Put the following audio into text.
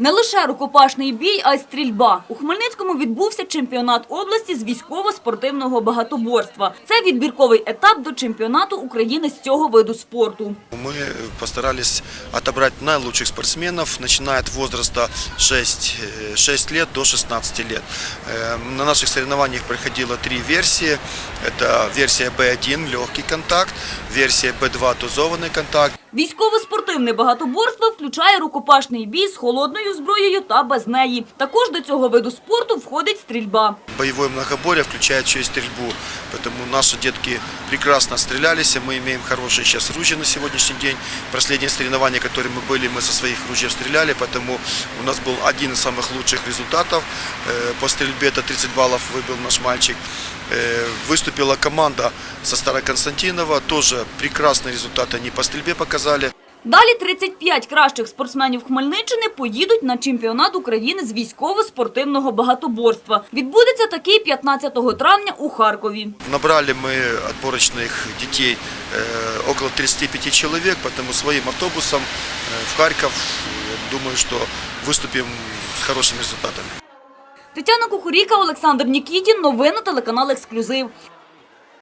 Не лише рукопашний бій, а й стрільба. У Хмельницькому відбувся чемпіонат області з військово-спортивного багатоборства. Це відбірковий етап до чемпіонату України з цього виду спорту. Мы постарались отобрать наилучших спортсменов, начиная от возраста 6, э, 6 лет до 16 лет. Э, На наших соревнованиях проходило три версии. Это версия B1 – легкий контакт, версия B2 – дозованный контакт, Військово-спортивне багатоборство включає рукопашний бій з холодною зброєю та без неї. Також до цього виду спорту входить стрільба. Боевое многоборье включает еще и стрельбу, поэтому наши детки прекрасно стрелялись, и мы имеем хорошее сейчас оружие на сегодняшний день. Последние соревнования, которые мы были, мы со своих ружьев стреляли, поэтому у нас был один из самых лучших результатов. Э, По стрельбе это 30 баллов выбил наш мальчик. Э, Выступила команда со Староконстантинова, тоже прекрасные результаты они по стрельбе показали. Далі 35 кращих спортсменів Хмельниччини поїдуть на чемпіонат України з військово-спортивного багатоборства. Відбудеться такий 15 травня у Харкові. Набрали мы отборочных детей э, около 35 человек, поэтому своим автобусом э, в Харьков, э, думаю, что выступим с хорошими результатами. Тетяна Кукуріка, Олександр Нікітін. Новини телеканал «Ексклюзив».